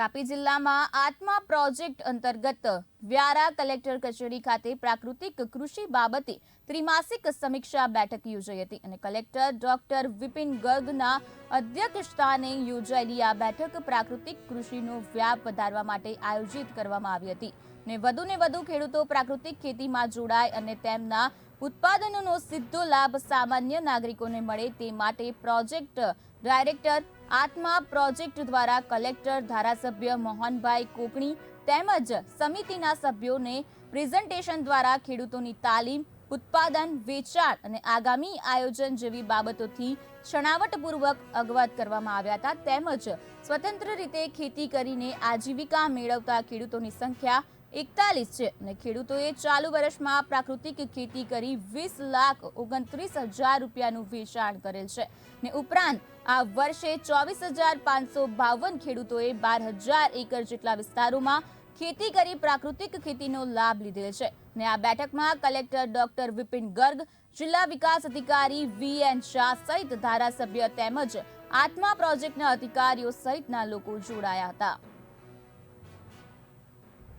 તાપી જિલ્લામાં આત્મા પ્રોજેક્ટ અંતર્ગત વ્યારા કલેક્ટર કચેરી ખાતે પ્રાકૃતિક કૃષિ બાબતે ત્રિમાસિક સમીક્ષા બેઠક યોજાઈ હતી અને કલેક્ટર ડોક્ટર વિપિન ગર્ગના અધ્યક્ષસ્થાને યોજાયેલી આ બેઠક પ્રાકૃતિક કૃષિનો વ્યાપ વધારવા માટે આયોજિત કરવામાં આવી હતી ને વધુને વધુ ખેડૂતો પ્રાકૃતિક ખેતીમાં જોડાય અને તેમના ઉત્પાદનોનો સીધો લાભ સામાન્ય નાગરિકોને મળે તે માટે પ્રોજેક્ટ ડાયરેક્ટર, આત્મા પ્રોજેક્ટ દ્વારા કલેક્ટર, ધારાસભ્ય મોહનભાઈ કોકણી તેમજ સમિતિના સભ્યોને પ્રેઝન્ટેશન દ્વારા ખેડૂતોની તાલીમ, ઉત્પાદન, વેચાણ અને આગામી આયોજન જેવી બાબતોથી છણાવટપૂર્વક અગવત કરવામાં આવ્યા હતા. તેમજ સ્વતંત્ર રીતે ખેતી કરીને આજીવિકા મેળવતા ખેડૂતોની સંખ્યા એકતાલીસ છે અને ખેડૂતોએ ચાલુ વર્ષમાં પ્રાકૃતિક ખેતી કરી વીસ લાખ ઓગણત્રીસ હજાર રૂપિયાનું વેચાણ કરેલ છે. ને ઉપરાંત, આ વર્ષે ચોવીસ હજાર પાંચસો બાવન ખેડૂતોએ બાર હજાર એકર જેટલા વિસ્તારોમાં ખેતી કરી પ્રાકૃતિક ખેતીનો લાભ લીધેલ છે. ને આ બેઠકમાં કલેક્ટર ડોક્ટર વિપિન ગર્ગ, જિલ્લા વિકાસ અધિકારી વી એન શાહ સહિત ધારાસભ્ય તેમજ આત્મા પ્રોજેક્ટના અધિકારીઓ સહિતના લોકો જોડાયા હતા.